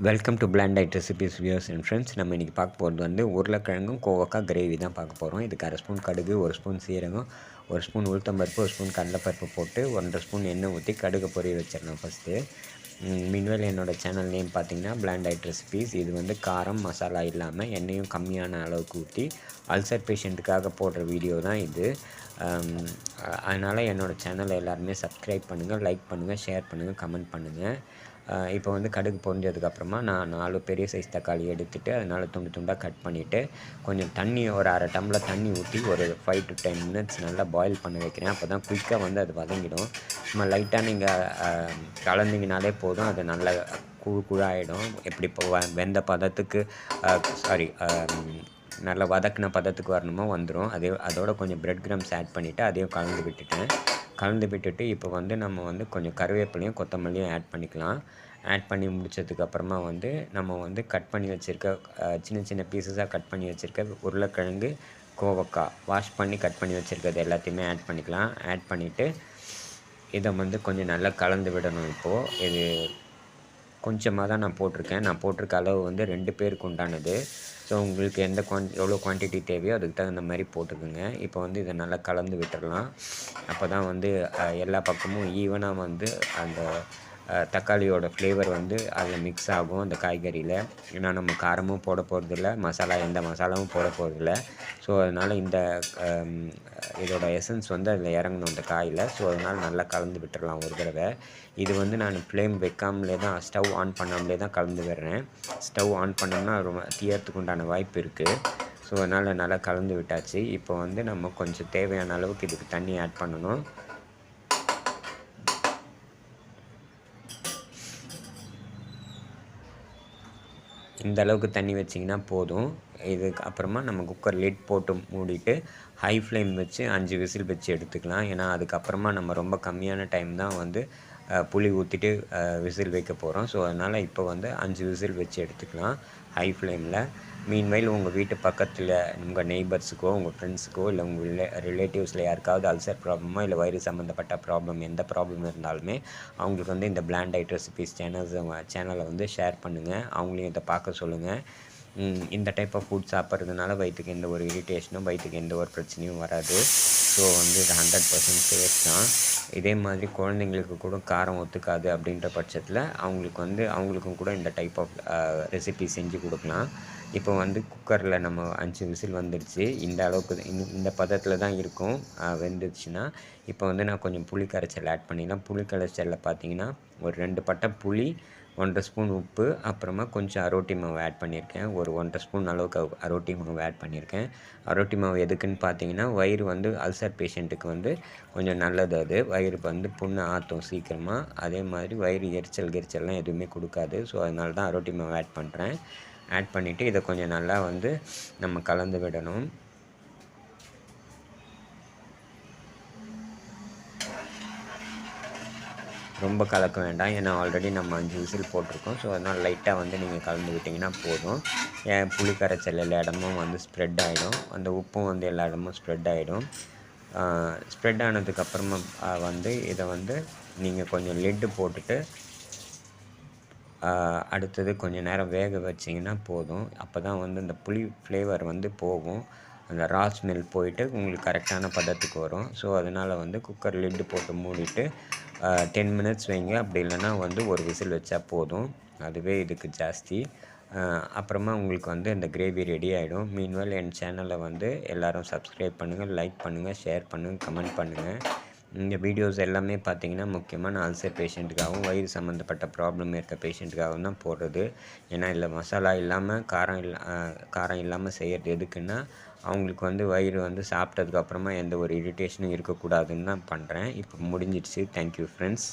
Welcome to plant recipes views and friends நம்ம இன்றைக்கி பார்க்க போகிறது வந்து உருளைக்கிழங்கும் கோவக்காய் கிரேவி தான் பார்க்க போகிறோம் இதுக்கு அரை ஸ்பூன் கடுகு ஒரு ஸ்பூன் சீரகம் ஒரு ஸ்பூன் உளுத்தம்பருப்பு ஒரு ஸ்பூன் கடலைப்பருப்பு போட்டு ஒன்றரை ஸ்பூன் எண்ணெய் ஊற்றி கடுகு பொரிய வச்சிடணும் ஃபஸ்ட்டு மீன்வேல் என்னோடய சேனல் நேம் பார்த்தீங்கன்னா பிளாண்ட் ஐட் ரெசிபீஸ் இது வந்து காரம் மசாலா இல்லாமல் எண்ணெயும் கம்மியான அளவுக்கு ஊற்றி அல்சர் பேஷண்ட்டுக்காக போடுற வீடியோ தான் இது. அதனால் என்னோடய சேனலை எல்லாருமே சப்ஸ்கிரைப் பண்ணுங்கள் லைக் பண்ணுங்கள் ஷேர் பண்ணுங்கள் கமெண்ட் பண்ணுங்கள் இப்போ வந்து கடுகு பொரிஞ்சதுக்கப்புறமா நான் நாலு பெரிய சைஸ் தக்காளி எடுத்துகிட்டு அதனால் துண்டு துண்டாக கட் பண்ணிவிட்டு கொஞ்சம் தண்ணி ஒரு அரை டம்ளர் தண்ணி ஊற்றி ஒரு ஃபைவ் டு டென் மினிட்ஸ் நல்லா பாயில் பண்ண வைக்கிறேன். அப்போ தான் குயிக்காக வந்து அது வதங்கிடும். சும்மா லைட்டாக நீங்கள் கலந்திங்கனாலே போதும். அது நல்லா குழு குழாயிடும். எப்படி இப்போ வெந்த பதத்துக்கு சாரி நல்லா வதக்கின பதத்துக்கு வரணுமோ வந்துடும் அதே அதோட கொஞ்சம் ப்ரெட் கிரம்ஸ் ஆட் பண்ணிவிட்டு அதையும் கலந்து விட்டுட்டேன். கலந்து விட்டுட்டு இப்போ வந்து நம்ம வந்து கொஞ்சம் கருவேப்பிலையும் கொத்தமல்லியும் ஆட் பண்ணிக்கலாம். ஆட் பண்ணி முடித்ததுக்கப்புறமா வந்து நம்ம வந்து கட் பண்ணி வச்சுருக்க சின்ன சின்ன பீசஸாக கட் பண்ணி வச்சுருக்க உருளைக்கிழங்கு கோவக்காய் வாஷ் பண்ணி கட் பண்ணி வச்சுருக்கிறது எல்லாத்தையுமே ஆட் பண்ணிக்கலாம். ஆட் பண்ணிவிட்டு இதை வந்து கொஞ்சம் நல்லா கலந்து விடணும் இப்போது இது கொஞ்சமாக தான் நான் போட்டிருக்கேன். நான் போட்டிருக்க அளவு வந்து ரெண்டு பேருக்கு உண்டானது. ஸோ உங்களுக்கு எந்த குவான் எவ்வளோ குவான்டிட்டி தேவையோ அதுக்கு தகுந்த மாதிரி போட்டுக்கோங்க. இப்போ வந்து இதை நல்லா கலந்து விட்டுடலாம் அப்போ தான் வந்து எல்லா பக்கமும் ஈவனாக வந்து அந்த தக்காளியோட ஃப்ளேவர் வந்து அதில் மிக்ஸ் ஆகும் அந்த காய்கறியில். ஏன்னா நம்ம காரமும் போட போகிறதில்ல மசாலா எந்த மசாலாவும் போட போகிறதில்ல ஸோ அதனால் இந்த இதோட எசன்ஸ் வந்து அதில் இறங்கணும் அந்த காயில். ஸோ அதனால் நல்லா கலந்து விட்டுடலாம் ஒரு தடவை. இது வந்து நான் ஃப்ளேம் வைக்காமலே தான் ஸ்டவ் ஆன் பண்ணாமலே தான் கலந்து விடுறேன். ஸ்டவ் ஆன் பண்ணோம்னா ரொம்ப தீயறதுக்கு உண்டான வாய்ப்பு இருக்குது ஸோ அதனால் நல்லா கலந்து விட்டாச்சு. இப்போ வந்து நம்ம கொஞ்சம் தேவையான அளவுக்கு இதுக்கு தண்ணி ஆட் பண்ணணும். இந்த அளவுக்கு தண்ணி வச்சிங்கன்னா போதும். இதுக்கு அப்புறமா நம்ம குக்கர் லிட் போட்டு மூடிட்டு ஹை ஃப்ளேம் வச்சு அஞ்சு விசில் வச்சு எடுத்துக்கலாம். ஏன்னா அதுக்கப்புறமா நம்ம ரொம்ப கம்மியான டைம் தான் வந்து புளி ஊற்றிட்டு விசில் வைக்க போகிறோம் ஸோ அதனால் இப்போ வந்து அஞ்சு விசில் வச்சு எடுத்துக்கலாம். ஹை ஃப்ளேமில் மீன்வைல் உங்கள் வீட்டு பக்கத்தில் உங்கள் நெய்பர்ஸுக்கோ உங்கள் ஃப்ரெண்ட்ஸுக்கோ இல்லை உங்கள் ரிலே ரிலேட்டிவ்ஸில் யாருக்காவது அல்சர் ப்ராப்ளமோ இல்லை வயிறு சம்மந்தப்பட்ட ப்ராப்ளம் எந்த ப்ராப்ளம் இருந்தாலுமே அவங்களுக்கு வந்து இந்த பிளாண்ட் ஐட் ரெசிபிஸ் சேனல்ஸ் சேனலை வந்து ஷேர் பண்ணுங்கள் அவங்களையும் இதை பார்க்க சொல்லுங்கள் இந்த டைப் ஆஃப் ஃபுட் சாப்பிட்றதுனால வயிற்றுக்கு எந்த ஒரு இரிட்டேஷனும் வயிற்றுக்கு எந்த ஒரு பிரச்சனையும் வராது. ஸோ வந்து இது ஹண்ட்ரட் பர்சன்ட் சேஃப் தான். இதே மாதிரி குழந்தைங்களுக்கு கூட காரம் ஒத்துக்காது அப்படின்ற பட்சத்தில் அவங்களுக்கு வந்து அவங்களுக்கும் கூட இந்த டைப் ஆஃப் ரெசிபி செஞ்சு கொடுக்கலாம். இப்போ வந்து குக்கரில் நம்ம அஞ்சு விசில் வந்துடுச்சு இந்த அளவுக்கு இந்த பதத்தில் தான் இருக்கும் வெந்துடுச்சுன்னா இப்போ வந்து நான் கொஞ்சம் புளி கரைச்சல் ஆட் பண்ணிடலாம். புளி கரைச்சலில் பார்த்தீங்கன்னா ஒரு ரெண்டு பட்டை புளி ஒன்றரை ஸ்பூன் உப்பு அப்புறமா கொஞ்சம் அரோட்டி மாவு ஆட் பண்ணியிருக்கேன். ஒரு ஒன்றரை ஸ்பூன் அளவுக்கு அரோட்டி மாவு ஆட் பண்ணியிருக்கேன். அரோட்டி மாவு எதுக்குன்னு பார்த்தீங்கன்னா வயிறு வந்து அல்சர் பேஷண்ட்டுக்கு வந்து கொஞ்சம் நல்லது அது. வயிறு வந்து புண்ணு ஆற்றும் சீக்கிரமாக அதே மாதிரி வயிறு எரிச்சல் கெரிச்சல்லாம் எதுவுமே கொடுக்காது. ஸோ அதனால தான் அரோட்டி மாவு ஆட் பண்ணுறேன் ஆட் பண்ணிவிட்டு இதை கொஞ்சம் நல்லா வந்து நம்ம கலந்து விடணும். ரொம்ப கலக்க வேண்டாம். ஏன்னா ஆல்ரெடி நம்ம அஞ்சு விசில் போட்டிருக்கோம். ஸோ அதனால் லைட்டாக வந்து நீங்கள் கலந்து விட்டிங்கன்னா போதும். ஏன் புளி கரைச்சல் எல்லா இடமும் வந்து ஸ்ப்ரெட் ஆகிடும் அந்த உப்பும் வந்து எல்லா இடமும் ஸ்ப்ரெட் ஆகிடும் ஸ்ப்ரெட் ஆனதுக்கப்புறமா வந்து இதை வந்து நீங்கள் கொஞ்சம் லெட்டு போட்டுட்டு அடுத்தது கொஞ்சம் நேரம் வேக வச்சிங்கன்னா போதும். அப்போ தான் வந்து இந்த புளி ஃப்ளேவர் வந்து போகும். அந்த ரா ஸ்மெல் போயிட்டு உங்களுக்கு கரெக்டான பதத்துக்கு வரும். ஸோ அதனால் வந்து குக்கர் லிட்டு போட்டு மூடிட்டு டென் மினிட்ஸ் வைங்க. அப்படி இல்லைன்னா வந்து ஒரு விசில் வச்சா போதும். அதுவே இதுக்கு ஜாஸ்தி. அப்புறமா உங்களுக்கு வந்து இந்த கிரேவி ரெடி ஆகிடும் மீன்வெல் என் சேனலை வந்து எல்லோரும் சப்ஸ்கிரைப் பண்ணுங்கள் லைக் பண்ணுங்கள் ஷேர் பண்ணுங்கள் கமெண்ட் பண்ணுங்கள் இந்த வீடியோஸ் எல்லாமே பார்த்தீங்கன்னா முக்கியமாக நான் அல்சர் பேஷண்ட்டுக்காகவும் வயிறு சம்மந்தப்பட்ட ப்ராப்ளம் இருக்க பேஷண்ட்டுக்காகவும் தான் போடுறது. ஏன்னா இல்லை மசாலா இல்லாமல் காரம் இல்லா காரம் இல்லாமல் செய்கிறது எதுக்குன்னா அவங்களுக்கு வந்து வயிறு வந்து சாப்பிட்டதுக்கப்புறமா எந்த ஒரு இரிட்டேஷனும் இருக்கக்கூடாதுன்னு தான் பண்ணுறேன் இப்போ முடிஞ்சிடுச்சு. Thank you friends